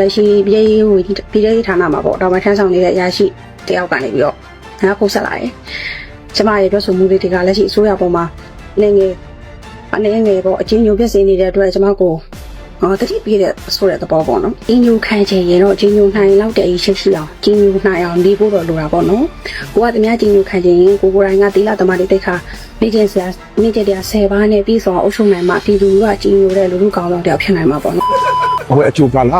လက်ရှိပြည်ရေးဝင်ပြည်ရေးဌာနမှာပေါ့တော်မထမ်းဆောင်နေတဲ့အရာရှိတယောက်ကနေပြီးတော့ငါခုတ်ဆက်လာတယ်ကျမရဲ့ပြောဆိုမှုတွေကလက်ရှိအစိုးရပေါ်မှာနေငယ်အနေငယ်ပေါ့အချင်းညိုပြည့်စင်နေတဲ့အတွက်ကျမကိုဟောတတိပြည့်တဲ့ဆိုတဲ့သဘောပေါ့နော်အင်းညိုခံချင်ရင်တော့ချင်းညိုနိုင်လောက်တဲ့အရေးရှိရှိအောင်ချင်းညိုနိုင်အောင်နေဖို့တော့လိုတာပေါ့နော်ကိုကတမချင်းညိုခံချင်ရင်ကိုကိုယ်တိုင်ကတီလာသမားတွေတိတ်ခါမိကျင်ဆရာမိကျင်တရား10ပါးနဲ့ပြီးဆုံးအုပ်ချုပ်နိုင်မှပြည်သူကချင်းညိုတဲ့လူလူကောင်းတော့တယောက်ဖြစ်နိုင်မှာပေါ့နော်ဟိုအချိုကာလ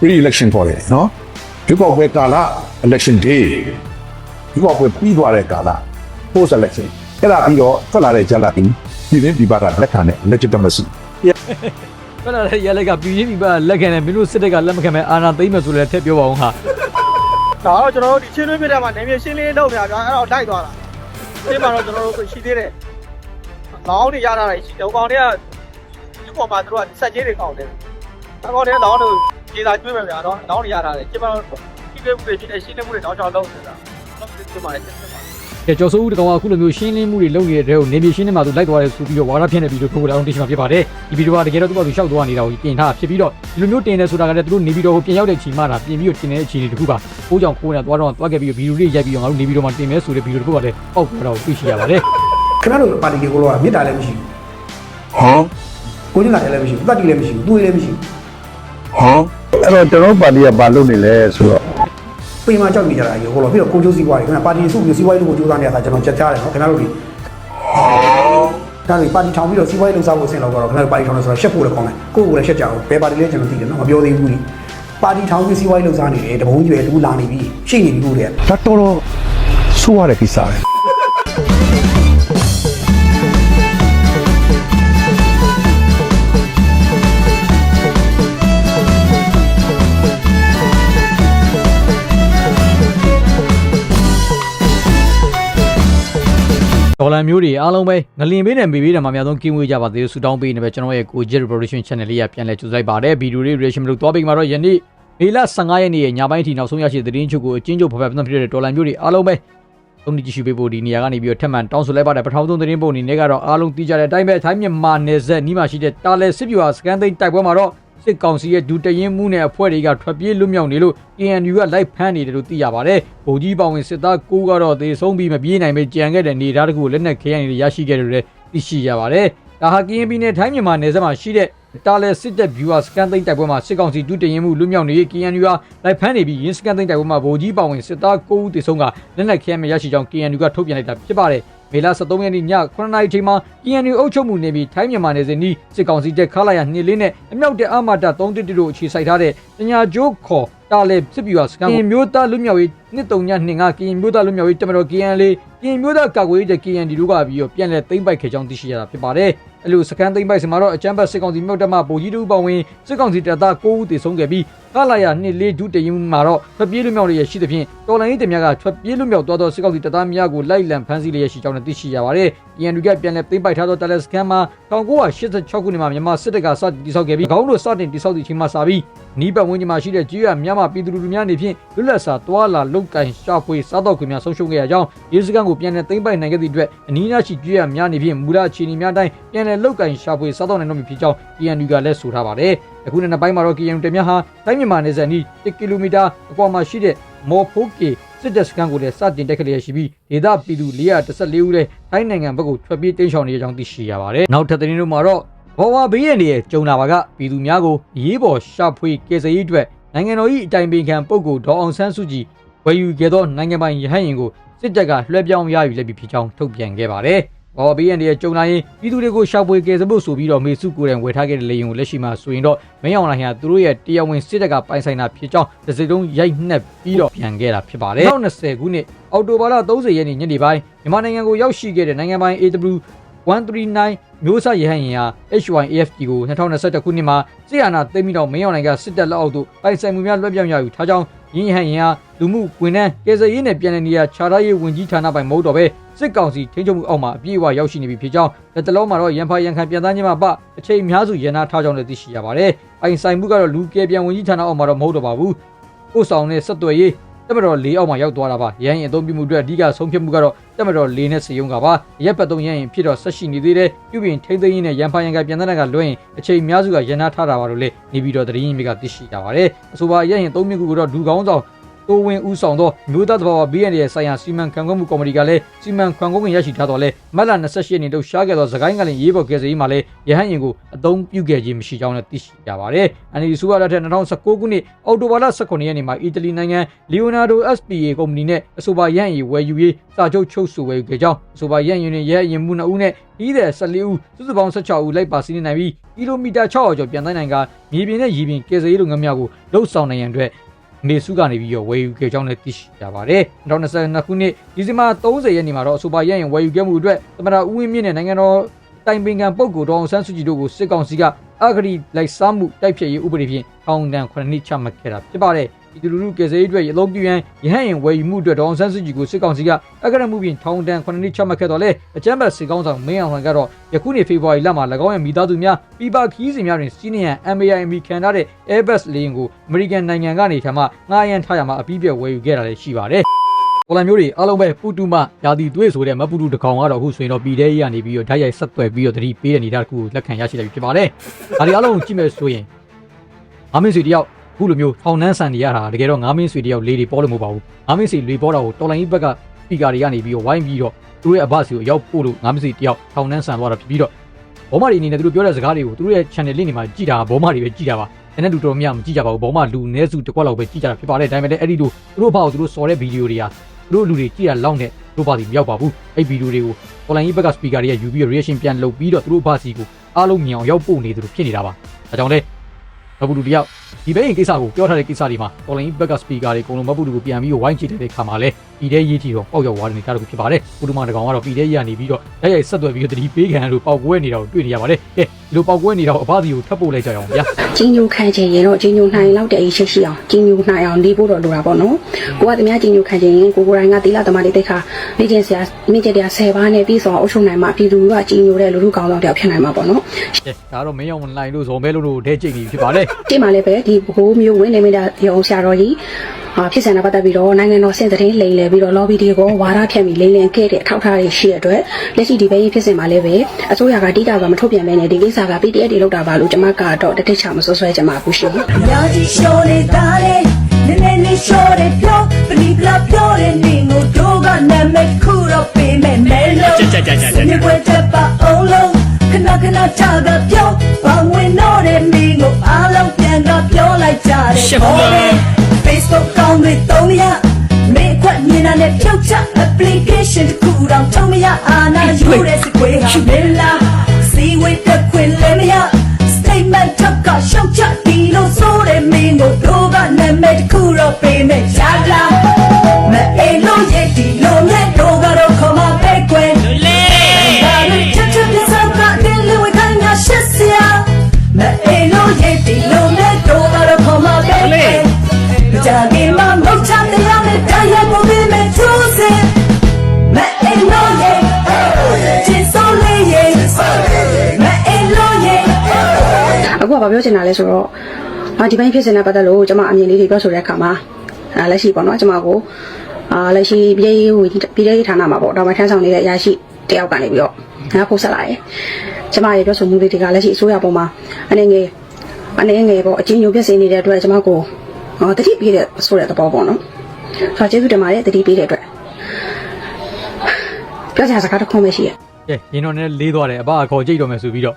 pre election ပေါ်တယ်နော်ဒီကောက်ွယ်ကာလ election day ဒီကောက်ွယ်ပြီးသွားတဲ့ကာလ post election အဲ့ဒါပြီးတော့ထွက်လာတဲ့ဂျလာတင်ဒီနေ့ဒီပါကလက်ခံတဲ့ legitimacy ဘယ်လာတဲ့ရလက်ကပြည်ရင်းပြည်ပလက်ခံတယ်မင်းတို့စစ်တပ်ကလက်မခံမဲ့အာဏာသိမ်းမယ်ဆိုလည်းထည့်ပြောပါအောင်ဟာဒါတော့ကျွန်တော်တို့ဒီချင်းတွင်းပြတဲ့မှာနေမြေရှင်းလင်းလုပ်နေတာဗျာအဲ့တော့တိုက်သွားတာဒီမှာတော့ကျွန်တော်တို့ရှိသေးတယ်လောင်းတွေရတာတွေရှိတယ်ဟိုကောင်တွေကဒီပေါ်မှာသူတို့ကစက်ကြီးတွေကောက်တယ်အကောင်တွေလောင်းတွေ ခြေသာကျွေးမယ်ဗျာနော်လောင်းတွေရတာတွေဒီမှာရှိသေးမှုတွေရှိတယ်ရှိနေမှုတွေတောင်းချောင်းလုပ်နေတာတော့ဒီမှာလည်းစစ်စစ်ပါကဲကျော်စိုးဦးတကောင်ကအခုလိုမျိုးရှင်းလင်းမှုတွေလုပ်နေတဲ့တဲ့ကိုနေပြည်ရှင်းနေမှာသူလိုက်သွားတယ်ဆိုပြီးတော့ဝါရဖြစ်နေပြီးတော့ထုတ်လာအောင်တင်ရှိမှာဖြစ်ပါတယ်ဒီဗီဒီယိုကတကယ်တော့သူ့ဘာသူရှောက်သွားနေတာကိုတင်ထားဖြစ်ပြီးတော့ဒီလိုမျိုးတင်တယ်ဆိုတာကလည်းသူတို့နေပြည်တော်ကိုပြင်ရောက်တဲ့ချိန်မှတာပြင်ပြီးတော့တင်တဲ့အချိန်တွေတခုပါကိုကြောင့်ကိုနေတာသွားတော့သွားခဲ့ပြီးတော့ဗီဒီယိုလေးရိုက်ပြီးတော့ငါတို့နေပြည်တော်မှာတင်မယ်ဆိုတဲ့ဗီဒီယိုတခုကလည်းပေါက်သွားတော့သိရှိရပါတယ်ခဏတို့ပါတီကိုလောကမေတ္တာလည်းမရှိဟမ်ဘူးကိုညနာတယ်လည်းမရှိဘူးတတ်တီလည်းမရှိဘူးသူလည်းမရှိဘူးဟမ် အဲ့တော့ကျွန်တော်ပါတီကဘာလုပ်နေလဲဆိုတော့ပိန်မှကြောက်နေကြတာကြီးဟိုလောပြီးတော့ကိုကျိုးစီးပွားရေးခင်ဗျာပါတီစုပြီးစီးပွားရေးလုပ်ကိုကြိုးစားနေတာကျွန်တော်ချက်ကြားတယ်နော်ခင်ဗျားတို့ဒီဒါဆိုပါတီထောင်ပြီးတော့စီးပွားရေးလုပ်စားဖို့ဆင်တော့တော့ခင်ဗျားတို့ပါတီထောင်လို့ဆိုတော့ရှက်ဖို့လည်းကောင်းတယ်ကိုယ့်ကိုယ်လည်းရှက်ကြအောင်ဘယ်ပါတီလဲကျွန်တော်သိတယ်နော်မပြောသေးဘူးဒီပါတီထောင်ပြီးစီးပွားရေးလုပ်စားနေတယ်တဘုံကြီးပဲတူလာနေပြီရှိနေပြီလို့တဲ့ဒါတော်တော်ဆိုးရတဲ့ကိစ္စပဲ ဒေါ်လာမျိုးတွေအားလုံးပဲငလင်ပေးနဲ့မေပေးတယ်မှာအများဆုံးကင်းဝေးကြပါသေးလို့ဆူတောင်းပေးနေပဲကျွန်တော်ရဲ့ကို Jet Production Channel လေးကပြန်လဲကြိုဆိုလိုက်ပါတယ်ဗီဒီယိုလေး reaction လို့သွားပြီးမှာတော့ယနေ့မေလ15ရက်နေ့ရဲ့ညပိုင်းအထိနောက်ဆုံးရရှိတဲ့သတင်းချုပ်ကိုအချင်းချုပ်ဖော်ပြပြန်ဖြစ်တဲ့ဒေါ်လာမျိုးတွေအားလုံးပဲသုံးနှစ်ကြည့်ရှုပေးဖို့ဒီနေရာကနေပြီးတော့ထပ်မံတောင်းဆိုလိုက်ပါတယ်ပထမဆုံးသတင်းပုံအနေနဲ့ကတော့အားလုံးသိကြတဲ့အတိုင်းပဲအတိုင်းမြန်မာနယ်စပ်နီးမှာရှိတဲ့တာလဲစစ်ပြူဟာစကန်သိန်းတိုက်ပွဲမှာတော့ စစ်ကောင်စီရဲ့ဒူတရင်မှုနဲ့အဖွဲ့တွေကထွက်ပြေးလွတ်မြောက်နေလို့ KNU ကလိုက်ဖမ်းနေတယ်လို့သိရပါတယ်။ဗိုလ်ကြီးပောင်ဝင်စစ်သားကိုကတော့သေဆုံးပြီးမပြေးနိုင်ပဲကြံခဲ့တဲ့နေသားတကူကိုလက်နက်ခဲယမ်းတွေရရှိခဲ့တယ်လို့လည်းသိရှိရပါတယ်။ဒါဟာကရင်ပြည်နယ်ထိုင်းမြန်မာနယ်စပ်မှာရှိတဲ့တာလဲစစ်တပ် viewer scan သိန်းတိုက်ပွဲမှာစစ်ကောင်စီဒုတရင်မှုလွတ်မြောက်နေ KNU ကလိုက်ဖမ်းနေပြီးရင်း scan သိန်းတိုက်ပွဲမှာဗိုလ်ကြီးပောင်ဝင်စစ်သား9ဦးသေဆုံးကလက်နက်ခဲယမ်းမရရှိကြောင်း KNU ကထုတ်ပြန်လိုက်တာဖြစ်ပါတယ်။ မေလ23ရက်နေ့ည9:00နာရီချိန်မှာ KNU အုပ်ချုပ်မှုနေပြီးထိုင်းမြန်မာနယ်စပ်နီးစစ်ကောင်စီတပ်ခလာရနှစ်လေးနဲ့အမြောက်တဲ့အာမတာ3တစ်တို့အခြေစိုက်ထားတဲ့တညာကျိုးခေါ်တာလေစစ်ပြူစကန်ကင်မျိုးသားလူမျိုးရေးနှစ်တုံညနှစ်ငါကင်မျိုးသားလူမျိုးရေးတမတော် KN လေးကင်မျိုးသားကာကွယ်ရေးတဲ့ KND တို့ကပြီးတော့ပြန်လဲသိမ့်ပိုက်ခဲ့ကြောင်းသိရှိရတာဖြစ်ပါတယ်။အဲ့လိုစကန်သိမ့်ပိုက်စမှာတော့အချမ်းဘတ်စစ်ကောင်စီမြောက်တပ်မှဗိုလ်ကြီးတို့ပောင်ဝင်စစ်ကောင်စီတပ်သား9ဦးသေဆုံးခဲ့ပြီးခလာရနှစ်လေးဒုတရင်မှာတော့ထွက်ပြေးလူမျိုးတွေရရှိသဖြင့်တော်လိုင်းရေးတင်များကထွက်ပြေးလူမျိုးသွားသောစစ်ကောင်စီတပ်သားများကိုလိုက်လံဖမ်းဆီးလျက်ရှိကြောင်းသိရှိရပါတယ်။ KND ကပြန်လဲသိမ့်ပိုက်ထားသောတယ်လစကန်မှာ1986ခုနှစ်မှာမြန်မာစစ်တပ်ကစတင်တည်ဆောက်ခဲ့ပြီးခေါင်းတို့စတင်တည်ဆောက်သည့်အချိန်မှစပြီးနီးပတ်ဝန်းကျင်မှာရှိတဲ့ကြေးရများမှပြည်သူလူထုများနေဖြင့်လွတ်လပ်စွာတွာလာလုတ်ကန်ရှာဖွေစားတော့ခွင့်များဆုံးရှုံးခဲ့ရကြောင်းရေးစကန်ကိုပြန်လည်သိမ်းပိုက်နိုင်ခဲ့သည့်အတွက်အနီးအနားရှိကြေးရများနေဖြင့်မူလအခြေအနေများတိုင်းပြန်လည်လုတ်ကန်ရှာဖွေစားတော့နိုင်တော့မည်ဖြစ်ကြောင်း PNU ကလည်းဆိုထားပါတယ်။အခုနောက်ပိုင်းမှာတော့ KNU တများဟာတိုင်းမြန်မာနယ်စပ်နီး1ကီလိုမီတာအကွာမှာရှိတဲ့မော်ဖိုကေစစ်တပ်စကန်ကိုလည်းစတင်တက်ခလျက်ရှိပြီးဒေသပြည်သူ414ဦးလည်းထိုင်းနိုင်ငံဘက်ကိုထွက်ပြေးတိမ်းရှောင်နေကြောင်းသိရှိရပါတယ်။နောက်ထပ်သတင်းတို့မှာတော့ဘောဝဘေးရန်ရဲ့ကြုံလာပါကပြည်သူများကိုအရေးပေါ်ရှာဖွေကယ်ဆယ်ရေးအတွက် နိုင်ငံတော်၏အတိုင်ပင်ခံပုဂ္ဂိုလ်ဒေါ်အောင်ဆန်းစုကြည်ဝယ်ယူခဲ့သောနိုင်ငံပိုင်ရဟတ်ယာဉ်ကိုစစ်တပ်ကလွှဲပြောင်းရယူလိုက်ပြီးဖြစ်ကြောင်းထုတ်ပြန်ခဲ့ပါတယ်။ဘော်ဘေးရန်ရဲ့ကြုံလာရင်ပြည်သူတွေကိုရှာဖွေကယ်ဆယ်ဖို့ဆိုပြီးတော့မေစုကိုယ်တိုင်ဝယ်ထားခဲ့တဲ့လေယာဉ်ကိုလက်ရှိမှာဆိုရင်တော့မင်းအောင်လှိုင်ဟာသူတို့ရဲ့တရားဝင်စစ်တပ်ကပိုင်ဆိုင်တာဖြစ်ကြောင်းတစ်စိတ်လုံးရိုက်နှက်ပြီးတော့ပြန်ခဲ့တာဖြစ်ပါတယ်။2020ခုနှစ်အောက်တိုဘာလ30ရက်နေ့ညနေပိုင်းမြန်မာနိုင်ငံကိုရောက်ရှိခဲ့တဲ့နိုင်ငံပိုင် AW 139 မျိုးဆက်ရဟန်ရင်ဟာ H1AFT ကို2021ခုနှစ်မှာစစ်အာဏာသိမ်းပြီးတော့မင်းအောင်နိုင်ကစစ်တပ်လက်အောက်သို့ပိုင်ဆိုင်မှုများလွှဲပြောင်းရယူထားကြောင်းရင်းရဟန်ရင်ဟာလူမှုကွန်တန်းကယ်ဆယ်ရေးနဲ့ပြည်내နေရာခြားထားရေးဝန်ကြီးဌာနပိုင်မဟုတ်တော့ပဲစစ်ကောင်စီထိန်းချုပ်မှုအောက်မှာအပြည့်အဝရောက်ရှိနေပြီဖြစ်ကြောင်းလက်တလုံးမှာတော့ရန်ဖာရန်ခံပြန်သားခြင်းမှာပအချိန်အများစုရန်နာထားကြောင်းလည်းသိရှိရပါတယ်။ပိုင်ဆိုင်မှုကတော့လူကယ်ပြန်ဝန်ကြီးဌာနအောက်မှာတော့မဟုတ်တော့ပါဘူး။ပို့ဆောင်တဲ့ဆက်သွယ်ရေး တက်မတော်၄အောက်မှာရောက်သွားတာပါရဟန်းရင်အသုံးပြုမှုအတွက်အဓိကဆုံးဖြတ်မှုကတော့တက်မတော်၄နဲ့စေယုံကပါရက်ပတ်သုံးရဟန်းဖြစ်တော့ဆက်ရှိနေသေးတယ်ပြုပြင်ထိမ့်သိမ်းရင်းနဲ့ရန်ဖန်ရန်ကပြန်တဲ့ကလွှဲရင်အချိန်အများစုကရန်နာထားတာပါလို့လေနေပြီးတော့တရင်မြစ်ကသိရှိကြပါတယ်အဆိုပါရဟန်းသုံးမြစ်ခုကတော့ဒူကောင်းဆောင် တိုးဝင်ဦးဆောင်သောမြို့သားတဘာဝ BND ရဲ့ဆိုင်ရာစီမံခန့်ခွဲမှုကော်မတီကလည်းစီမံခန့်ခွဲခွင့်ရရှိထားတော့လဲမတ်လ28ရက်နေ့တုန်းရှားခဲ့သောသခိုင်းကလည်းရေးပေါ်ကယ်ဆယ်ရေးမှာလဲရဟန်းရင်ကိုအသုံးပြုခဲ့ခြင်းမရှိကြောင်းလည်းသိရှိကြပါတယ်။အန်ဒီဆူဝါလက်ထက်2019ခုနှစ်အောက်တိုဘာလ18ရက်နေ့မှာအီတလီနိုင်ငံလီယိုနာဒို SPA ကုမ္ပဏီနဲ့အဆိုပါရဟန်းရင်ဝယ်ယူရေးစာချုပ်ချုပ်ဆိုဝယ်ယူခဲ့ကြောင်းအဆိုပါရဟန်းရင်တွေရဟန်းရင်မှု2ဦးနဲ့ပြီးတဲ့14ဦးစုစုပေါင်း16ဦးလိုက်ပါစီးနေနိုင်ပြီးကီလိုမီတာ600ကျော်ပြန်တိုင်းနိုင်ကမြေပြင်နဲ့ရေပြင်ကယ်ဆယ်ရေးလုပ်ငန်းများကိုလှုပ်ဆောင်နိုင်ရန်အတွက် နေစုကနေပြီးတော့ဝယ်ယူခဲ့ကြောင်းလည်းသိရှိကြပါတယ်။2022ခုနှစ်ဒီဇင်ဘာ30ရက်နေ့မှာတော့အဆိုပါရရင်ဝယ်ယူခဲ့မှုအတွက်သမ္မတဦးဝင်းမြင့်နဲ့နိုင်ငံတော်တိုင်ပင်ခံပုဂ္ဂိုလ်တော်အောင်ဆန်းစုကြည်တို့ကိုစစ်ကောင်စီကအဂတိလိုက်စားမှုတိုက်ဖျက်ရေးဥပဒေဖြင့်ထောင်ဒဏ်9နှစ်ချမှတ်ခဲ့တာဖြစ်ပါတယ်။ ဒီလူလူကယ်ဆယ်ရေးအတွက်ရလုံးပြရန်ရဟန်းရင်ဝယ်ယူမှုအတွက်တော်အောင်ဆန်းစုကြည်ကိုစစ်ကောင်စီကအဂရမှုဖြင့်ထောင်ဒဏ်9နှစ်ချမှတ်ခဲ့တော့လေအကြမ်းဖက်စစ်ကောင်ဆောင်မင်းအောင်လှိုင်ကတော့ယခုနှစ်ဖေဖော်ဝါရီလမှာ၎င်းရဲ့မိသားစုများပြပခီးစဉ်များတွင်စီးနီယံ MAIM ခံထားတဲ့ Airbus လေယာဉ်ကိုအမေရိကန်နိုင်ငံကနေထမှငှားရမ်းထားရမှာအပြီးပြည့်ဝယ်ယူခဲ့တာလည်းရှိပါတယ်။ပေါ်လံမျိုးတွေအားလုံးပဲပူတူမယာတီသွေးဆိုတဲ့မပူတူတကောင်ကတော့အခုဆိုရင်တော့ပြည်ထဲရေးကနေပြီးတော့ဓာတ်ရိုက်ဆက်သွယ်ပြီးတော့တတိပေးတဲ့အနေအထားတစ်ခုကိုလက်ခံရရှိလိုက်ပြီဖြစ်ပါတယ်။ဒါတွေအားလုံးကိုကြည့်မယ်ဆိုရင်အမင်းစီတယောက်အ ခုလိုမျိုးထောင်နှန်းဆန်နေရတာတကယ်တော့ငါးမင်းဆွေတယောက်လေးတွေပေါ်လို့မဟုတ်ပါဘူးငါးမင်းဆွေလေးပေါ်တာကိုတော်လိုင်းကြီးဘက်ကပီကာတွေကနေပြီးတော့ဝိုင်းပြီးတော့သူတို့ရဲ့အဘစီကိုရောက်ပို့လို့ငါးမင်းဆွေတယောက်ထောင်နှန်းဆန်သွားတာဖြစ်ပြီးတော့ဘောမတွေအနေနဲ့သူတို့ပြောတဲ့စကားတွေကိုသူတို့ရဲ့ channel လေးတွေမှာကြည်တာဘောမတွေပဲကြည်တာပါအဲ့နဲ့လူတော်များမကြည့်ကြပါဘူးဘောမလူနည်းစုတစ်ကွက်လောက်ပဲကြည့်ကြတာဖြစ်ပါတယ်ဒါပေမဲ့လည်းအဲ့ဒီလိုသူတို့ဘာကိုသူတို့စော်တဲ့ဗီဒီယိုတွေဟာသူတို့လူတွေကြည့်တာလောက်နဲ့သူတို့ဘာစီမရောက်ပါဘူးအဲ့ဗီဒီယိုတွေကို online ဘက်က speaker တွေကယူပြီးတော့ reaction ပြန်လုပ်ပြီးတော့သူတို့ဘာစီကိုအားလုံးမြင်အောင်ရောက်ပို့နေသူတို့ဖြစ်နေတာပါဒါကြောင့်လဲ မဘူးလူတယောက်ဒီဘဲရင်ကိစ္စကိုပြောထားတဲ့ကိစ္စတွေမှာ online ဘက်က speaker တွေအကုန်လုံးမဘူးလူကိုပြန်ပြီးတော့ဝိုင်းကြည့်တဲ့အခါမှာလဲပြည်တဲ့ရေးထီတော့ပေါက်ရောက်သွားတဲ့အနေအထားတစ်ခုဖြစ်ပါတယ်ဥဒမတကောင်ကတော့ပြည်တဲ့ရေးကနေပြီးတော့တိုက်ရိုက်ဆက်သွယ်ပြီးတော့တတိပေးခံလို့ပေါက်ကွဲနေတာကိုတွေ့နေရပါတယ်ကဲဒီလိုပေါက်ကွဲနေတာကိုအဘစီကိုထပ်ပို့လိုက်ကြရအောင်ဗျာကြီးညိုခံချင်ရင်တော့ကြီးညိုနိုင်လောက်တဲ့အရေးရှိရှိအောင်ကြီးညိုနိုင်အောင်နေဖို့တော့လိုတာပေါ့နော်ကိုကတမကြီးညိုခံချင်ရင်ကိုကိုယ်တိုင်ကသီလသမားလေးတိတ်ခါမိကျင်ဆရာမိကျင်တရား10ပါးနဲ့ပြီးဆုံးအုပ်ချုပ်နိုင်မှပြည်သူကကြီးညိုတဲ့လူလူကောင်းဆောင်တယောက်ဖြစ်နိုင်မှာပေါ့နော်ကဲဒါတော့မင်းအောင်မနိုင်လို့ဇော်မဲလို့လို့ဒဲကျိတ်နေပြီဖြစ်ပါတယ်ဒီမှာလည်းပဲဒီဘိုးမျိုးဝင်နေမိတာရုံဆရာတော်ကြီးအာဖြစ်စံတာပတ်သက်ပြီးတော့နိုင်ငံတော်စင်သတင်းလိမ်လည်ပြီးတော့ lobby တွေကိုဝါဒဖြန့်ပြီးလိမ်လည်ခဲ့တဲ့အထောက်အထားတွေရှိတဲ့အတွက်လက်ရှိဒီဘဲရင်ဖြစ်စင်မှာလည်းပဲအစိုးရကတိကျစွာမထုတ်ပြန်မဲနဲ့ဒီကိစ္စက PDF တွေလောက်တာပါလို့ကျွန်မကတော့တတိချမဆွဆွဲချင်ပါဘူးရှင်ညာကြီးရှော်နေတာလေနည်းနည်းလေးရှော်တယ်ပြောပလီပလာပြောတယ်နေငိုတို့ကနာမည်ခုတော့ပေးမယ်မဲလို့ကြကြကြကြကြွယ်တက်ပါအောင်လုံးခဏခဏချကပြော ရှက်ဘူးလား Facebook ကောင်းတွေတုံးရမေခွက်မြင်တာနဲ့ဖြုတ်ချ application တစ်ခုတော့ထုံးမရအာနာယူတဲ့စကွေးဟာမင်းလားစီဝေးတက်ခွင့်လည်းမရ statement ထပ်ကရှောက်ချဒီလိုဆိုတဲ့မင်းကိုတို့ကနာမည်တစ်ခုတော့ပေးမယ်ချာလာမအေးလို့ရဲ့ဒီလိုနဲ့ ဘာပြောချင်တာလဲဆိုတော့အာဒီပိုင်းဖြစ်စင်တဲ့ပတ်သက်လို့ကျွန်မအမြင်လေးတွေပြောဆိုတဲ့အခါမှာအာလက်ရှိပေါ့နော်ကျွန်မကိုအာလက်ရှိပြည်ရေးဝပြည်ရေးဌာနမှာပေါ့တော်မထမ်းဆောင်နေတဲ့အရာရှိတယောက်ကနေပြီးတော့ငါပို့ဆက်လာတယ်ကျွန်မရဲ့ပြောဆိုမှုလေးတွေကလက်ရှိအစိုးရပေါ်မှာအနေငယ်အနေငယ်ပေါ့အချင်းညိုပြည့်စင်နေတဲ့အတွက်ကျွန်မကိုဟောတတိပေးတဲ့ဆိုတဲ့သဘောပေါ့နော်ဆိုတော့ကျေးဇူးတင်ပါတယ်တတိပေးတဲ့အတွက်ပြောချင်စကားတစ်ခုပဲရှိရဲ့ကဲရင်တော်နဲ့လေးသွားတယ်အဘအခေါ်ကြိတ်တော်မယ်ဆိုပြီးတော့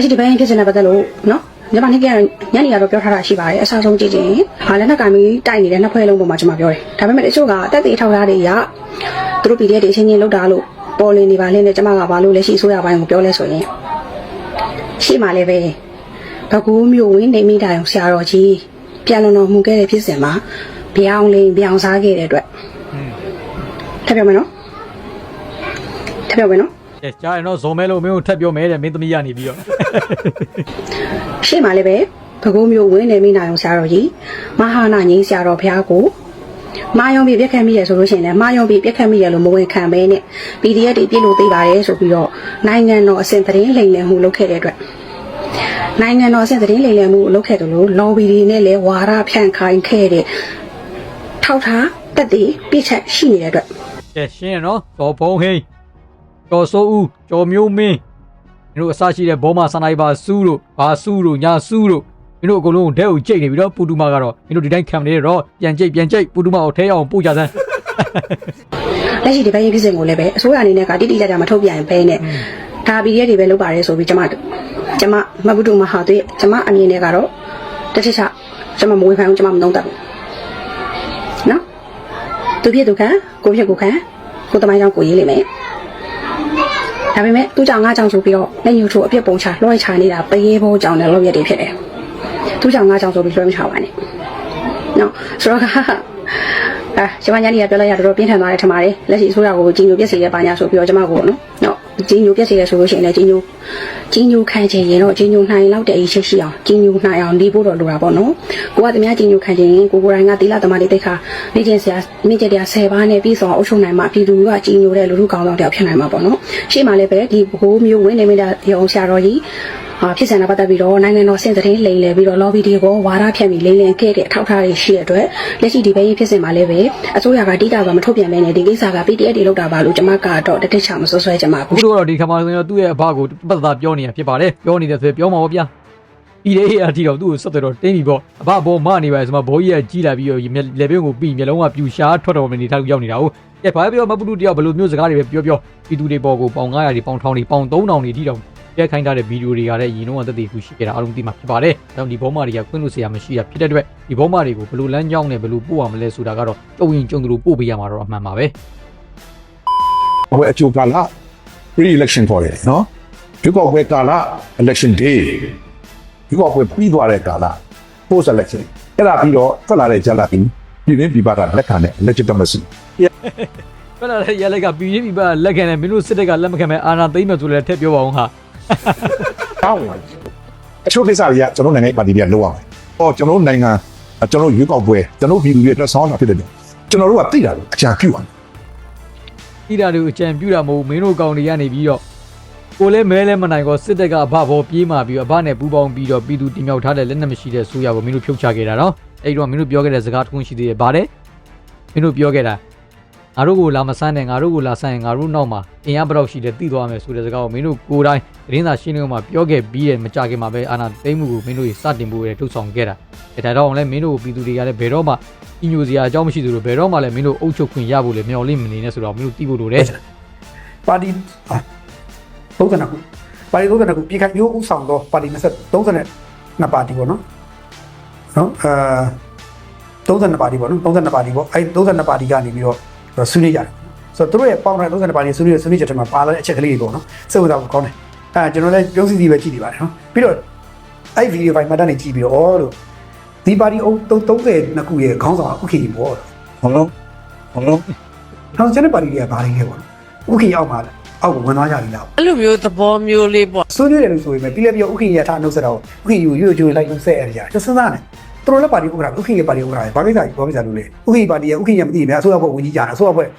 လက်ရှိဒီပိုင်းဖြစ်စင်တဲ့ပတ်သက်လို့နော်ညီမနေ့ကညနေကတော့ပြောထားတာရှိပါတယ်အစားဆုံးကြည့်ချင်းဟာလက်နက်ကင်ပြီးတိုက်နေတဲ့နှစ်ဖွဲ့လုံးပေါ်မှာကျွန်မပြောတယ်ဒါပေမဲ့တချို့ကအသက်သေးထောက်ထားတွေရသူတို့ PDF တွေအချင်းချင်းလောက်တာလို့ပေါ်လင်းနေပါလင်းနဲ့ကျွန်မကဘာလို့လဲရှိအစိုးရပိုင်းကိုပြောလဲဆိုရင်ရှိမှလည်းပဲဘကူးမျိုးဝင်းနေမိတာရောဆရာတော်ကြီးပြန်လုံတော်မူခဲ့တဲ့ဖြစ်စဉ်မှာပြောင်းလင်းပြောင်းစားခဲ့တဲ့အတွက်ထပ်ပြောမယ်နော်ထပ်ပြောမယ်နော် ကဲကြားရင်တော့ဇော်မဲလို့မင်းကိုထပ်ပြောမယ်တဲ့မင်းသမီးရနေပြီးတော့ရှေ့မှာလည်းပဲဘကိုးမျိုးဝင်းနေမိနာအောင်ဆရာတော်ကြီးမဟာနာငိမ့်ဆရာတော်ဘုရားကိုမာယုံပြပြက်ခတ်မိရဆိုလို့ရှိရင်လည်းမာယုံပြပြက်ခတ်မိရလို့မဝင်ခံပဲနဲ့ PDF တွေပြစ်လို့သိပါတယ်ဆိုပြီးတော့နိုင်ငံတော်အစဉ်သတင်းလိမ်လည်မှုလုပ်ခဲ့တဲ့အတွက်နိုင်ငံတော်အဆင့်သတင်းလိမ်လည်မှုလုပ်ခဲ့တယ်လို့ lobby တွေနဲ့လည်းဝါဒဖြန့်ခိုင်းခဲ့တဲ့ထောက်ထားတက်တည်ပြစ်ချက်ရှိနေတဲ့အတွက်ကဲရှင်းရနော်တော်ဖုံးဟိန်း တော်စိုးဦးကျော်မျိုးမင်းမင်းတို့အစရှိတဲ့ဘောမစနိုက်ပါစူးတို့ဘာစူးတို့ညာစူးတို့မင်းတို့အကုန်လုံးဒဲကိုကြိတ်နေပြီးတော့ပူတူမာကတော့မင်းတို့ဒီတိုင်းခံနေတော့ပြန်ကြိတ်ပြန်ကြိတ်ပူတူမာကိုထဲအောင်ပို့ကြစမ်းလက်ရှိဒီဘက်ရေးဖြစ်စဉ်ကိုလည်းပဲအစိုးရအနေနဲ့ကတိတိကျကျမထုတ်ပြန်ဘဲနဲ့ဒါ PDF တွေပဲလုပ်ပါတယ်ဆိုပြီးကျွန်မကျွန်မမဘူးတူမဟာတဲ့ကျွန်မအမြင်နဲ့ကတော့တတိချကျွန်မမဝေဖန်ဘူးကျွန်မမနှုံးတတ်ဘူးနော်သူဖြစ်သူခံကိုဖြစ်ကိုခံကိုတမိုင်းကြောင့်ကိုရေးလိမ့်မယ် ဒါပေမဲ့သူကြောင့်ငါကြောင့်ဆိုပြီးတော့လက်ညှိုးထိုးအပြစ်ပုံချလွှဲချနေတာပရေးဖို့ကြောင့်လည်းလောက်ရက်တွေဖြစ်တယ်သူကြောင့်ငါကြောင့်ဆိုပြီးလွှဲမချပါနဲ့နော်ဆိုတော့ကအဲကျွန်မညနေကပြောလိုက်ရတော့ပြင်းထန်သွားတယ်ထင်ပါတယ်လက်ရှိအစိုးရကိုကြီးညိုပြက်စီရဲ့ပါညာဆိုပြီးတော့ကျွန်မကိုနော်နော် ကြီးညိုပြက်စီရဲဆိုလို့ရှိရင်လည်းကြီးညိုကြီးညိုခံချင်ရင်တော့ကြီးညိုနိုင်လောက်တဲ့အရေးရှိရှိအောင်ကြီးညိုနိုင်အောင်နေဖို့တော့လိုတာပေါ့နော်ကိုကတမကြီးညိုခံချင်ရင်ကိုကိုယ်တိုင်ကသီလသမားတွေတိတ်ခါနေကျင်ဆရာမိကျတရား10ပါးနဲ့ပြီးဆောင်အုပ်ချုပ်နိုင်မှပြည်သူကကြီးညိုတဲ့လူလူကောင်းဆောင်တယောက်ဖြစ်နိုင်မှာပေါ့နော်ရှေ့မှာလည်းပဲဒီဘိုးမျိုးဝင်းနေမိတာဒီအောင်ဆရာတော်ကြီးအာ ဖြစ်စံတာပတ်သက်ပြီးတော့နိုင်ငံတော်စင်သတင်းလိမ်လည်ပြီးတော့ lobby တွေကိုဝါဒဖြန့်ပြီးလိမ်လည်ခဲ့တဲ့အထောက်အထားတွေရှိတဲ့အတွက်လက်ရှိဒီဘဲရေးဖြစ်စဉ်မှာလည်းပဲအစိုးရကတိကျစွာမထုတ်ပြန်မဲနဲ့ဒီကိစ္စက PDF တွေလောက်တာပါလို့ကျွန်မကတော့တတိချမဆွဆွဲချင်ပါအခုဘူးတို့ကတော့ဒီခါမှာဆိုရင်တော့သူ့ရဲ့အဘကိုပတ်သက်ပြောနေတာဖြစ်ပါတယ်ပြောနေတယ်ဆိုရင်ပြောမှာပေါ့ဗျာဒီလေးအတီတော့သူ့ကိုဆက်သွယ်တော့တင်းပြီပေါ့အဘဘောမနေပါဆိုမှဘောကြီးကကြီးလာပြီးတော့လေဘင်းကိုပြီးမျက်လုံးကပြူရှားထွက်တော်မနေထားရောက်နေတာဟုတ်ကဲဘာပြောမပလူတယောက်ဘယ်လိုမျိုးစကားတွေပဲပြောပြောပြည်သူတွေပေါ်ကိုပေါင်900တွေပေါင်1000တွေပေါင်3000တွေထိတော့ ပြခိုင်းထားတဲ့ဗီဒီယိုတွေကလည်းရင်တော့သက်သေခုရှိခဲ့တာအားလုံးသိမှာဖြစ်ပါတယ်။ဒါကြောင့်ဒီဘောမတွေကခွင့်လို့ဆရာမရှိတာဖြစ်တဲ့အတွက်ဒီဘောမတွေကိုဘယ်လိုလမ်းကြောင်းနဲ့ဘယ်လိုပို့ရမလဲဆိုတာကတော့ကြုံရင်ကြုံသလိုပို့ပေးရမှာတော့အမှန်ပါပဲ။ဟိုအချိုကာလ pre election ခေါ်တယ်နော်ဒီကောက်ပွဲကာလ election day ဒီကောက်ပွဲပြီးသွားတဲ့ကာလ post election အဲ့ဒါပြီးတော့ထွက်လာတဲ့ဂျလာတင်ပြည်တွင်းပြည်ပကလက်ခံတဲ့ legitimacy ဘယ်လာလဲရလိုက်ကပြည်ပြည်ပါလက်ခံတယ်မင်းတို့စစ်တပ်ကလက်မခံမဲ့အာဏာသိမ်းမယ်ဆိုလည်းထည့်ပြောပါအောင်ဟာ တောင်းပါအချို့ကိစ္စတွေကကျွန်တော်နိုင်ငံပါတီတွေကလိုအောင်ဟောကျွန်တော်နိုင်ငံကျွန်တော်ရွေးကောက်ပွဲကျွန်တော်ပြည်သူတွေအတွက်ဆောင်းတာဖြစ်တယ်ကျွန်တော်တို့ကသိတာလို့အကြံပြုအောင်တိတာတွေကိုအကြံပြတာမဟုတ်ဘူးမင်းတို့ကောင်တွေကနေပြီးတော့ကိုလည်းမဲလဲမနိုင်ကောစစ်တပ်ကအဘဘောပြေးมาပြီးတော့အဘနဲ့ပူးပေါင်းပြီးတော့ပြည်သူတင်မြောက်ထားတဲ့လက်နက်မရှိတဲ့ဆိုရကိုမင်းတို့ဖြုတ်ချခဲ့တာနော်အဲ့တော့မင်းတို့ပြောခဲ့တဲ့စကားတစ်ခုရှိသေးတယ်ဗါတယ်မင်းတို့ပြောခဲ့တာ ငါတို့ကိုလာမဆန်းနဲ့ငါတို့ကိုလာဆန်းရင်ငါတို့နောက်မှာအင်အားဘယ်တော့ရှိတယ်သိသွားမယ်ဆိုတဲ့စကားကိုမင်းတို့ကိုယ်တိုင်သတင်းစာရှင်းလင်းပွဲမှာပြောခဲ့ပြီးတယ်မကြခင်မှာပဲအာနာသိမ့်မှုကိုမင်းတို့စတင်ဖို့ရထုတ်ဆောင်ခဲ့တာဒါတော့လည်းမင်းတို့ပြည်သူတွေကလည်းဘယ်တော့မှအညိုစရာအကြောင်းမရှိသလိုဘယ်တော့မှလည်းမင်းတို့အုပ်ချုပ်ခွင့်ရဖို့လည်းမျှော်လင့်မနေနဲ့ဆိုတော့မင်းတို့သိဖို့လိုတယ်ပါတီဟာ32ခုပါတီ32ခုပြည်ခိုင်မျိုးဥဆောင်တော့ပါတီ20 32ပါတီပေါ့နော်နော်အာ32ပါတီပေါ့နော်32ပါတီပေါ့အဲ32ပါတီကနေပြီးတော့ ဆွေးနွေးကြတယ်ဆိုတော့သူတို့ရဲ့ပေါင်းတဲ့32ပါတီဆွေးနွေးဆွေးနွေးချက်တွေမှာပါလာတဲ့အချက်ကလေးတွေပေါ့နော်စိတ်ဝင်စားဖို့ကောင်းတယ်အဲကျွန်တော်လည်းပြုံးစီစီပဲကြည့်နေပါတယ်နော်ပြီးတော့အဲ့ဗီဒီယိုဖိုင်မှတ်တမ်းတွေကြည့်ပြီးတော့ဩလို့ဒီပါတီအုပ်32ခုရဲ့ခေါင်းဆောင်ဥက္ကဋ္ဌပေါ့ဟုတ်လုံးဟုတ်လုံးနောက်ကျန်တဲ့ပါတီတွေကဘာတွေလဲပေါ့ဥက္ကဋ္ဌအောက်မှာအောက်ကိုဝင်သွားကြပြီလားအဲ့လိုမျိုးသဘောမျိုးလေးပေါ့ဆွေးနွေးတယ်လို့ဆိုရင်ပြီးလည်းပြောဥက္ကဋ္ဌရထားနှုတ်ဆက်တော့ဥက္ကဋ္ဌယူရွရွလိုက်နှုတ်ဆက်ရကြတယ်စဉ်းစားနေ သူတို့လည်းပါတီဥက္ကဋ္ဌဥက္ကဋ္ဌပါတီဥက္ကဋ္ဌဘာကိစ္စကြီးဘာကိစ္စလို့လဲဥက္ကဋ္ဌပါတီရဲ့ဥက္ကဋ္ဌရမသိဘူးအစိုးရဘက်ဝင်ကြီးကြတယ်အစိုးရဘက်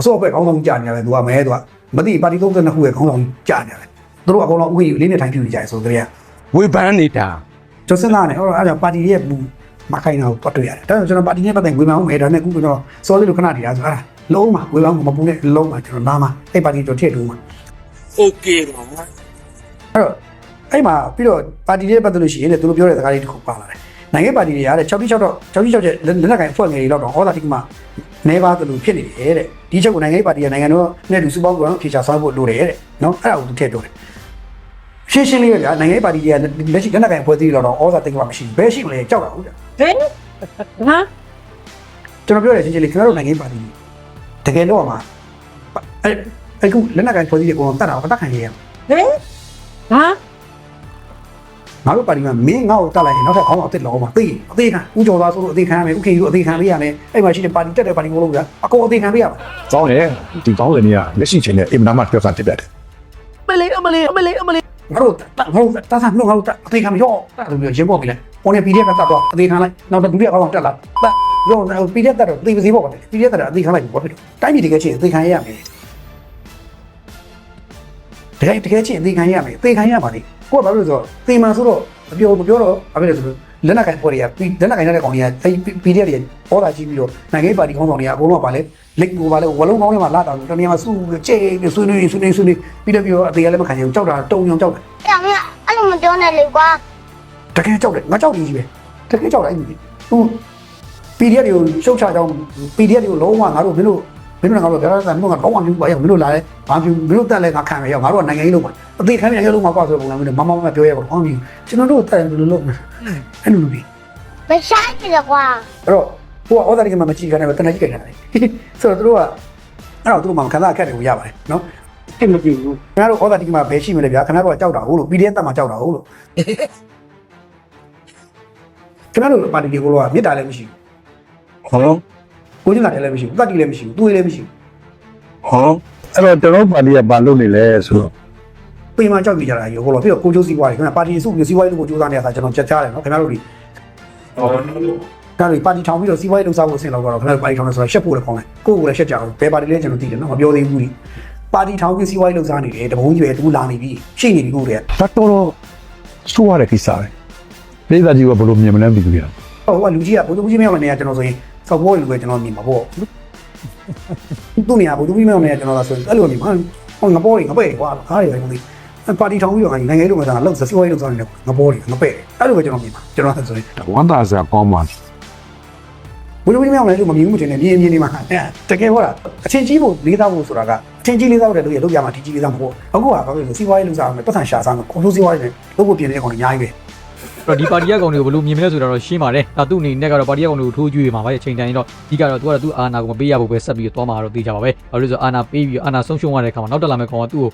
အစိုးရဘက်ခေါင်းဆောင်ကြနေတယ်သူကမဲသူကမသိပါတီ32ခုရဲ့ခေါင်းဆောင်ကြနေတယ်သူတို့အကောင်လုံးဥက္ကဋ္ဌလေးနဲ့ထိုင်ပြူနေကြတယ်ဆိုကြတဲ့ ဝေဖန်နေတာ ကျွန်တော်စဉ်းစားနေဟောအဲ့ဒါပါတီရဲ့မူမခိုင်တာကိုတွတ်တွေ့ရတယ်ဒါကြောင့်ကျွန်တော်ပါတီနဲ့ပတ်သက်ဝေဖန်အောင်မယ်ဒါနဲ့ခုကတော့စောလေးလိုခဏတည်တာဆိုအဲ့ဒါလုံးမှာဝေဖန်မပူနဲ့လုံးမှာကျွန်တော်နားမှာအဲ့ပါတီတို့ထည့်တူမှာ โอเคပါ အဲ့တော့အဲ့မှာပြီးတော့ပါတီတွေပတ်သက်လို့ရှိရင်လည်းသူတို့ပြောတဲ့စကားလေးတစ်ခုပါလာတယ် နိုင်ငံပါတီတွေကလည်း66တော့66ချက်လက်နက်ကင်အဖွဲ့ငယ်တွေတော့တော့ဩသာတိကမှနေပါသလိုဖြစ်နေတယ်တဲ့ဒီချက်ကိုနိုင်ငံပါတီကနိုင်ငံတော်နဲ့လူစုပေါင်းကတော့ဖြေချဆောင်ဖို့လိုတယ်တဲ့နော်အဲ့ဒါကိုသူထည့်ပြောတယ်ရှင်းရှင်းလေးပဲဗျာနိုင်ငံပါတီတွေကလက်ရှိလက်နက်ကင်အဖွဲ့သေးတော့တော့ဩသာတိကမှမရှိဘူးဘယ်ရှိမလဲကြောက်တာဟုတ်ကြဟဲ့ဟာကျွန်တော်ပြောတယ်ရှင်းရှင်းလေးခင်ဗျားတို့နိုင်ငံပါတီတကယ်တော့မှာအဲ့အဲ့ခုလက်နက်ကင်ဖွဲ့သေးတဲ့ကောင်တတ်တာကိုတတ်ခံရရဟဲ့ဟာ ငါတို့ပါတီမှာမင်းငါ့ကိုတတ်လိုက်ရင်နောက်ထပ်ခေါင်းအောင်အစ်စ်လောမှာသိအသေးခံဥကျော်သားဆိုလို့အသေးခံရမယ်ဥခေကြီးတို့အသေးခံပေးရမယ်အဲ့မှာရှိတဲ့ပါတီတက်တဲ့ပါတီကိုလို့ဗျာအကုန်အသေးခံပေးရမှာကောင်းတယ်ဒီကောင်းတဲ့နေရာလက်ရှိချိန်နဲ့အင်မနာမပြောစားတက်တယ်အမလေးအမလေးအမလေးအမလေးငါတို့တတ်ငါတို့တတ်ဆန်းလို့ငါတို့အသေးခံရောတတ်လို့ပြောရင်းပေါ့ပြီလေပေါ်နေ PDF ကတတ်တော့အသေးခံလိုက်နောက်တော့ဒုတိယခေါင်းအောင်တက်လာတတ်ရော PDF တက်တော့သေပစီပေါ့ဗျာ PDF တက်တော့အသေးခံလိုက်ပေါ့ဖြစ်တော့တိုင်းပြည်တကယ်ချင်းအသေးခံရရမယ်တကယ်တကယ်ချင်းအသေးခံရရမယ်အသေးခံရပါလေ ကိုကဘာလို့လဲဆိုတော့တေမာဆိုတော့မပြောမပြောတော့ဘာဖြစ်လဲဆိုတော့လက်နက်ကင်ပေါ်တွေကလက်နက်ကင်တဲ့ကောင်တွေကအဲ PDF တွေပေါ်လာကြည့်ပြီးတော့နိုင်ငံရေးပါတီခေါင်းဆောင်တွေကအကုန်လုံးကပါလဲလက်ကိုပါလဲဝလုံးကောင်းထဲမှာလာတာတနေရာမှာစုကြဲဆွေးနွေးဆွေးနွေးဆွေးနွေးပြီးတော့ပြီးတော့အသေးလည်းမခံရဘူးကြောက်တာတုံညောင်ကြောက်တယ်။အဲ့ဒါအဲ့လိုမပြောနဲ့လေကွာတကယ်ကြောက်တယ်ငါကြောက်တယ်ကြီးပဲတကယ်ကြောက်တယ်အဲ့ဒီဟို PDF တွေကိုရှုတ်ချကြောင်း PDF တွေကိုလုံးဝငါတို့မင်းတို့ မင်းတို့ငါတို့ပြောတာကမင်းတို့ကတော့ဝမမျိုးပါရောမင်းတို့လာလဲဘာပြမင်းတို့တက်လဲငါခံရရောငါတို့ကနိုင်ငံရေးလုပ်ပါအသေးခံရရလုံးမှာပေါ့ဆိုပုံစံမျိုးနဲ့မမမပြောရပါတော့ဟောင်းကြီးကျွန်တော်တို့တက်တယ်လို့လုပ်မယ်အဲ့လိုလုပ်ပြီး။မဆိုင်ဘူးလေကွာအဲ့တော့ဟိုကဩဇာတိကမှမကြည့်ခိုင်းတယ်တနကြီးခိုင်းတယ်ဆိုတော့တို့ကအဲ့တော့တို့မှခံစားအခက်တွေကိုရပါတယ်နော်အဲ့မကြည့်ဘူးခင်ဗျားတို့ဩဇာတိကမှဘယ်ရှိမလဲဗျာခင်ဗျားတို့ကကြောက်တာဟုတ်လို့ PDF တက်မှကြောက်တာဟုတ်လို့ခင်ဗျားတို့ပါတီတွေကိုတော့မေတ္တာလည်းမရှိဘူးဟော ကိုကျင်လာတယ်လည်းမရှိဘူးတတ်တီလည်းမရှိဘူးသူ့လည်းမရှိဘူးဟောအဲ့တော့ကျွန်တော်ပါတီကဘာလုပ်နေလဲဆိုတော့ပိန်မှကြောက်ကြကြတာရေဟုတ်လို့ပြီးတော့ကိုကျိုးစီးပွားတွေခင်ဗျာပါတီစုပြီးစီးပွားရေးလုပ်ကိုကြိုးစားနေတာကျွန်တော်ချက်ချတယ်နော်ခင်ဗျားတို့ဒီဒါတွေပါတီထောင်ပြီးတော့စီးပွားရေးလုပ်စားဖို့အဆင်လောက်တော့ခင်ဗျားတို့ပါတီထောင်နေဆိုတော့ရှက်ဖို့လည်းကောင်းတယ်ကိုယ့်ကိုယ်လည်းရှက်ကြအောင်ဘယ်ပါတီလဲကျွန်တော်သိတယ်နော်မပြောသေးဘူးဒီပါတီထောင်ပြီးစီးပွားရေးလုပ်စားနေတယ်တဘုံကြီးပဲတူလာနေပြီရှိနေပြီကိုယ်တည်းဒါတော်တော်ဆိုးရတဲ့ကိစ္စပဲပြည်သားကြီးကဘယ်လိုမြင်မလဲမသိဘူးဗျာဟိုကလူကြီးကဘုသူကြီးမရောက်နေရကျွန်တော်ဆိုရင် စောက်ဘောလူပဲကျွန်တော်မြင်မှာပေါ့သူ့နေရာဘုသူကြီးမရောက်နေရကျွန်တော်ဆိုရင်အဲ့လိုမြင်မှာဟောငပေါ်တွေငပဲ့ကွာအားတွေပဲကိုပါတီထောင်ပြီးတော့နိုင်ငံရေးလုပ်မှာလောက်စီးပွားရေးလုပ်စားနေတယ်ငပေါ်တွေငပဲ့အဲ့လိုပဲကျွန်တော်မြင်မှာကျွန်တော်ဆိုရင်ဝမ်းသာစရာကောင်းပါဘယ်လိုမျိုးမလဲလို့မမြင်ဘူးတင်နေမြင်မြင်နေမှာအဲတကယ်ဟောတာအချင်းကြီးဖို့လေးသားဖို့ဆိုတာကအချင်းကြီးလေးသားတဲ့လူရလုပ်ရမှာဒီကြီးလေးသားမဟုတ်အခုကဘာလို့လဲစီးပွားရေးလုပ်စားအောင်ပတ်စံရှာစားမှာကွန်ထရိုးစီးပွားရေးနဲ့လုပ်ဖို့ပြင်နေတဲ့ကောင်တွေအများကြီးပဲအဲ့ တော့ဒီပါတီရကောင်တွေကိုဘယ်လိုမြင်မလဲဆိုတာတော့ရှင်းပါတယ်ဒါသူ့အနေနဲ့ကတော့ပါတီရကောင်တွေကိုထိုးကြွေးမှာပါအချိန်တန်ရင်တော့ဒီကတော့သူကတော့သူ့အာဏာကိုမပေးရဘူးပဲဆက်ပြီးတော့သွားမှာတော့သိကြပါပဲဘာလို့လဲဆိုတော့အာဏာပေးပြီးတော့အာဏာဆုံးရှုံးရတဲ့အခါမှာနောက်တက်လာမယ့်ကောင်ကသူ့ကို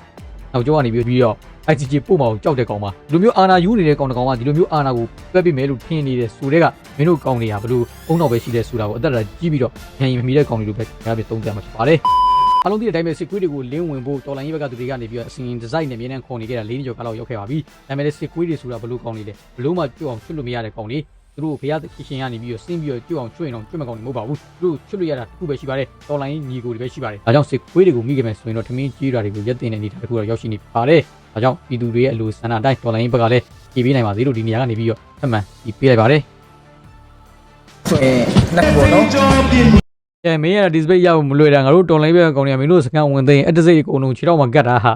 နောက်ကျောကနေပြီးပြီးတော့ ICJ ပို့မှာကိုကြောက်တဲ့ကောင်ပါဒီလိုမျိုးအာဏာယူနေတဲ့ကောင်တစ်ကောင်ကဒီလိုမျိုးအာဏာကိုတွဲပေးမယ်လို့ထင်နေတဲ့ဆိုတဲ့ကမင်းတို့ကောင်တွေကဘယ်လိုအုံတော့ပဲရှိတဲ့ဆိုတာကိုအသက်တာကြီးပြီးတော့ညံရင်မမီတဲ့ကောင်တွေလိုပဲကြားပြီးသုံးသပ်မှာဖြစ်ပါတယ် အလုံးဒီအတိုင်းပဲစစ်ကွေးတွေကိုလင်းဝင်ဖို့တော်လိုင်းရေးဘက်ကသူတွေကနေပြီးတော့အစီရင်ဒီဇိုင်းနဲ့မြင်းနဲ့ခေါ်နေခဲ့တာ၄နှစ်ကျော်ကာလလောက်ရောက်ခဲ့ပါပြီ။ဒါပေမဲ့လည်းစစ်ကွေးတွေဆိုတာဘလို့ကောင်းနေလဲဘလို့မှကျွတ်အောင်ချွတ်လို့မရတဲ့ကောင်တွေသူတို့ဘုရားသခင်ကနေပြီးတော့စင်းပြီးတော့ကျွတ်အောင်ချွတ်ရင်တော့ကျွတ်မကောင်းနေမဟုတ်ပါဘူး။သူတို့ချွတ်လို့ရတာတစ်ခုပဲရှိပါတယ်။တော်လိုင်းညီကိုတွေပဲရှိပါတယ်။ဒါကြောင့်စစ်ကွေးတွေကိုမိခဲ့မယ်ဆိုရင်တော့ထမင်းကြီးတာတွေကိုရက်တင်တဲ့အနေထားတစ်ခုတော့ရောက်ရှိနေပါတယ်။ဒါကြောင့်ပြည်သူတွေရဲ့အလိုဆန္ဒအတိုင်းတော်လိုင်းရေးဘက်ကလည်းပြေးပေးနိုင်ပါသေးလို့ဒီနေရာကနေပြီးတော့အမှန်ဒီပေးလိုက်ပါတယ်။အဲ မင်းရဒီစပိတ်ရဖို့မလွယ်တာငါတို့တော်လိုင်းဘက်ကကောင်တွေကမင်းတို့စကန်ဝင်သိရင်အတစိတ်အကုန်လုံးခြေတော့မှဂတ်တာဟာ